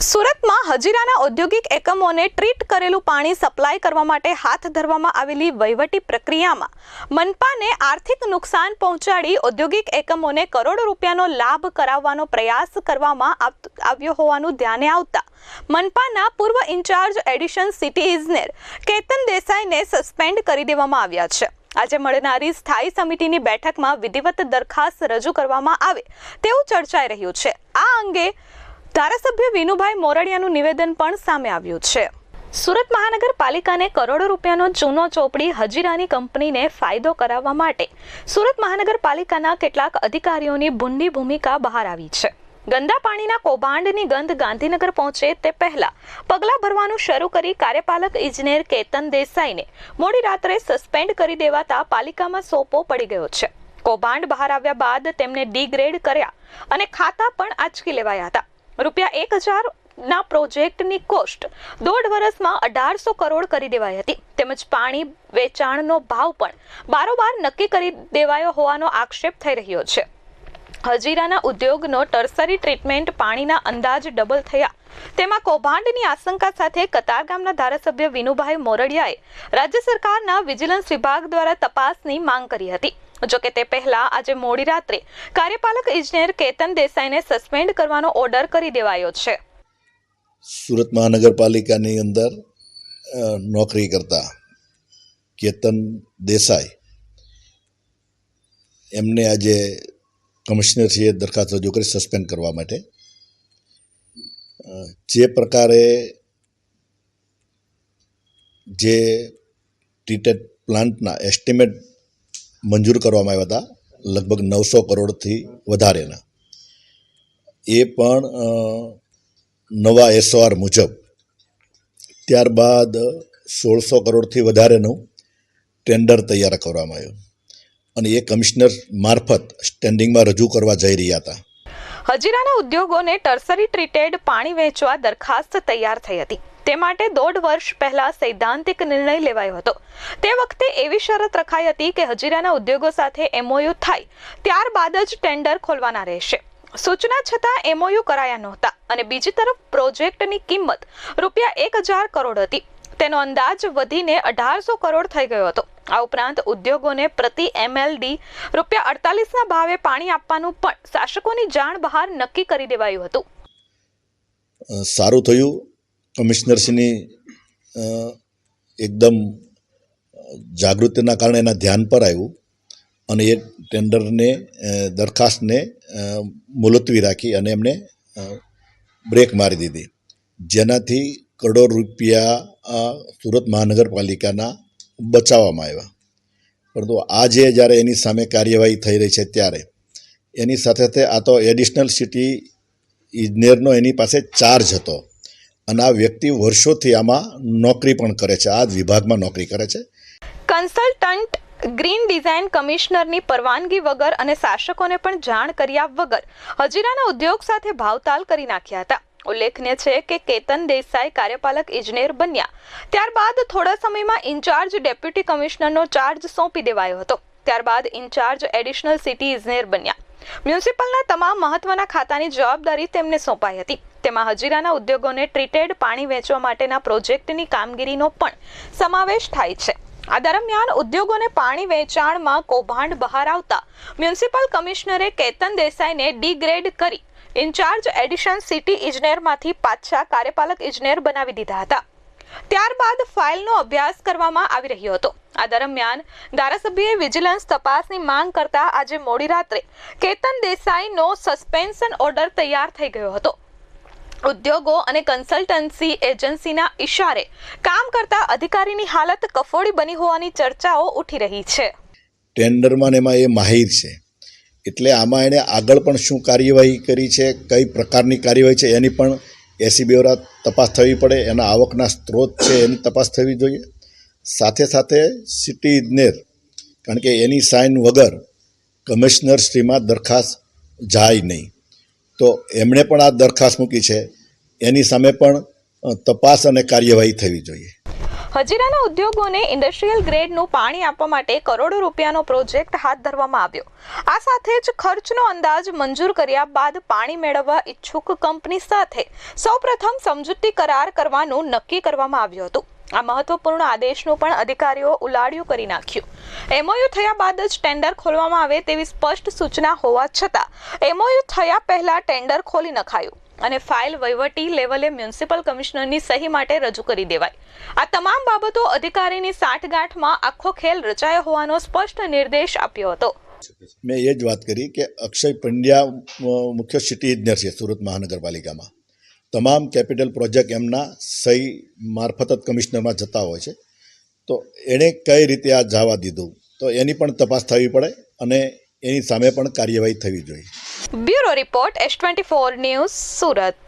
સુરતમાં હજીરાના ઔદ્યોગિક એકમોને ટ્રીટ કરેલું પાણી સપ્લાય કરવા માટે હાથ ધરવામાં આવેલી વહીવટી પ્રક્રિયામાં મનપાને આર્થિક નુકસાન પહોંચાડી ઔદ્યોગિક એકમોને કરોડો રૂપિયાનો લાભ કરાવવાનો પ્રયાસ કરવામાં આવ્યો હોવાનું ધ્યાને આવતા મનપાના પૂર્વ ઇન્ચાર્જ એડિશન સિટી ઇજનેર કેતન દેસાઈને સસ્પેન્ડ કરી દેવામાં આવ્યા છે. આજે મળનારી સ્થાયી સમિતિની બેઠકમાં વિધિવત દરખાસ્ત રજૂ કરવામાં આવે તેવું ચર્ચાઈ રહ્યું છે. આ અંગે ધારાસભ્ય વિનુભાઈ મોરડિયાનું નિવેદન પણ સામે આવ્યું છે. સુરત મહાનગરપાલિકાને કરોડો રૂપિયાનો ચૂનો ચોપડી હજીરાની કંપનીને ફાયદો કરાવવા માટે સુરત મહાનગરપાલિકાના કેટલાક અધિકારીઓની ભૂંડી ભૂમિકા બહાર આવી છે. ગંદા પાણીના કૌભાંડની ગંધ ગાંધીનગર પહોંચે તે પહેલા પગલાં ભરવાનું શરૂ કરી કાર્યપાલક ઇજનેર કેતન દેસાઈને મોડી રાત્રે સસ્પેન્ડ કરી દેવાતા પાલિકામાં સોપો પડી ગયો છે. કૌભાંડ બહાર આવ્યા બાદ તેમને ડિગ્રેડ કર્યા અને ખાતા પણ આંચકી લેવાયા હતા. રૂપિયા એક હજાર ના પ્રોજેક્ટની કોસ્ટ દોઢ વર્ષમાં અઢારસો કરોડ કરી દેવાઈ હતી. તેમજ પાણી વેચાણનો ભાવ પણ બારોબાર નક્કી કરી દેવાયો હોવાનો આક્ષેપ થઈ રહ્યો છે. હજીરાના ઉદ્યોગનો ટર્સરી ટ્રીટમેન્ટ પાણીના અંદાજ ડબલ થયા. તેમાં કૌભાંડની આશંકા સાથે કતારગામના ધારાસભ્ય વિનુભાઈ મોરડિયાએ રાજ્ય સરકારના વિજિલન્સ વિભાગ દ્વારા તપાસની માંગ કરી હતી. જોકે તે પહેલા આજે મોડી રાત્રે કાર્યપાલક ઇજનેર કેતન દેસાઈને સસ્પેન્ડ કરવાનો ઓર્ડર કરી દેવાયો છે. સુરત મહાનગરપાલિકાની અંદર નોકરી કરતા કેતન દેસાઈ એમને આજે કમિશનરશ્રીએ દરખાસ્ત રજૂ કરી સસ્પેન્ડ કરવા માટે. જે પ્રકારે જે ટ્રીટેડ પ્લાન્ટના એસ્ટિમેટ મંજૂર કરવામાં આવ્યા હતા, લગભગ નવસો કરોડથી વધારેના એ પણ નવા એસઓઆર મુજબ. ત્યારબાદ સોળસો કરોડથી વધારેનું ટેન્ડર તૈયાર કરવામાં આવ્યું. અને એ કમિશનર મારફત સ્ટેન્ડિંગમાં રજૂ કરવા જઈ રહ્યા હતા. હજીરાના ઉદ્યોગોને ટર્સરી ટ્રીટેડ પાણી વહેંચવા દરખાસ્ત તૈયાર થઈ હતી. તે માટે દોઢ વર્ષ પહેલા સૈદ્ધાંતિક નિર્ણય લેવાયો હતો. તે વખતે એવી શરત રખાઈ હતી કે હજીરાના ઉદ્યોગો સાથે એમઓયુ થાય, ત્યારબાદ જ ટેન્ડર ખોલવાના રહેશે. સૂચના છતાં એમઓયુ કરાયા નહોતા અને બીજી તરફ પ્રોજેક્ટની કિંમત રૂપિયા એક હજાર કરોડ હતી. તેનો અંદાજ વધીને અઢારસો કરોડ થઈ ગયો હતો. આ ઉપરાંત ઉદ્યોગોને પ્રતિ એમએલડી રૂપિયા અડતાલીસના ભાવે પાણી આપવાનું પણ શાસકોની જાણ બહાર નક્કી કરી દેવાયું હતું. સારું થયું. કમિશનરશ્રીની એકદમ જાગૃતિના કારણે એના ધ્યાન પર આવ્યું અને એ ટેન્ડરને દરખાસ્તને મુલતવી રાખી અને એમને બ્રેક મારી દીધી. જેનાથી કરોડો રૂપિયા સુરત મહાનગરપાલિકાના બચાવવામાં આવ્યા. પરંતુ આજે જ્યારે એની સામે કાર્યવાહી થઈ રહી છે ત્યારે, એની સાથે સાથે આ તો એડિશનલ સિટી ઇજનેરનો એની પાસે ચાર્જ હતો. અને આ વ્યક્તિ વર્ષોથી આમાં નોકરી પણ કરે છે, આ જ વિભાગમાં નોકરી કરે છે. કન્સલ્ટન્ટ, ગ્રીન ડિઝાઇન કમિશનરની પરવાનગી વગર અને શાસકોને પણ જાણ કર્યા વગર હજીરાના ઉદ્યોગ સાથે ભાવતાલ કરી નાખ્યા હતા. ઉલ્લેખનીય છે કે કેતન દેસાઈ કાર્યપાલક ઇજનેર બન્યા. ત્યારબાદ થોડા સમયમાં ઇન્ચાર્જ ડેપ્યુટી કમિશનરનો ચાર્જ સોંપી દેવાયો હતો. ત્યારબાદ ઇન્ચાર્જ એડિશનલ સિટી ઇજનેર બન્યા. મ્યુનિસિપલના તમામ મહત્વના ખાતાની જવાબદારી તેમને સોંપાઈ હતી. તેમાં હજીરાના ઉદ્યોગોને ટ્રીટેડ પાણી વેચવા માટેના પ્રોજેક્ટની કામગીરીનો પણ સમાવેશ થાય છે. આ દરમિયાન ઉદ્યોગોને પાણી વેચાણમાં કૌભાંડ બહાર આવતા મ્યુનિસિપલ કમિશનરે કેતન દેસાઈને ડિગ્રેડ કરી ઇન્ચાર્જ એડિશન સિટી ઇજનેરમાંથી પાછા કાર્યપાલક ઇજનેર બનાવી દીધા હતા. ત્યારબાદ ફાઇલનો અભ્યાસ કરવામાં આવી રહ્યો હતો. આ દરમિયાન ધારાસભ્યએ વિજિલન્સ તપાસની માંગ કરતા આજે મોડી રાત્રે કેતન દેસાઈનો સસ્પેન્શન ઓર્ડર તૈયાર થઈ ગયો હતો. ઉદ્યોગો અને કન્સલ્ટન્સી એજન્સીના ઇશારે કામ કરતા અધિકારીની હાલત કફોડી બની હોવાની ચર્ચાઓ ઉઠી રહી છે. ટેન્ડરમાં એમાં એ માહિર છે. એટલે આમાં એણે આગળ પણ શું કાર્યવાહી કરી છે, કઈ પ્રકારની કાર્યવાહી છે, એની પણ એસીબી દ્વારા તપાસ થવી પડે, એના આવકના સ્ત્રોત છે, એની તપાસ થવી જોઈએ. સાથે સાથે સિટી ઇજનેર, કારણ કે એની સાઇન વગર કમિશનર શ્રીમાં દરખાસ્ત જાય નહીં. તો એમણે પણ આ દરખાસ્ત મૂકી છે. એની સામે પણ તપાસ અને કાર્યવાહી થવી જોઈએ. હજીરાના ઉદ્યોગોને ઇન્ડસ્ટ્રીયલ ગ્રેડનું પાણી આપવા માટે કરોડો રૂપિયાનો પ્રોજેક્ટ હાથ ધરવામાં આવ્યો. આ સાથે જ ખર્ચનો અંદાજ મંજૂર કર્યા બાદ પાણી મેળવવા ઈચ્છુક કંપની સાથે સૌપ્રથમ સમજૂતી કરાર કરવાનું નક્કી કરવામાં આવ્યું હતું. આ મહત્વપૂર્ણ આદેશનું પણ અધિકારીઓ ઉલાડિયું કરી નાખ્યું. એમઓયુ થયા બાદ જ ટેન્ડર ખોલવામાં આવે તેવી સ્પષ્ટ સૂચના હોવા છતાં એમઓયુ થયા પહેલા ટેન્ડર ખોલી નખાયું અને ફાઇલ વહીવટી લેવલે મ્યુનિસિપલ કમિશનરની સહી માટે રજૂ કરી દેવાય આ તમામ બાબતો અધિકારીની સાઠગાંઠમાં આખો ખેલ રચાયો હોવાનો સ્પષ્ટ નિર્દેશ આપ્યો હતો. મેં એ જ વાત કરી કે અક્ષય પંડ્યા મુખ્ય સિટી ઇજનેર છે સુરત મહાનગરપાલિકામાં. તમામ કેપિટલ પ્રોજેક્ટ એમના સહી મારફત જ કમિશનરમાં જતા હોય છે. તો એણે કઈ રીતે આ જવા દીધું? તો એની પણ તપાસ થવી પડે અને એની સામે પણ કાર્યવાહી થવી જોઈએ. Bureau report S twenty four news Surat.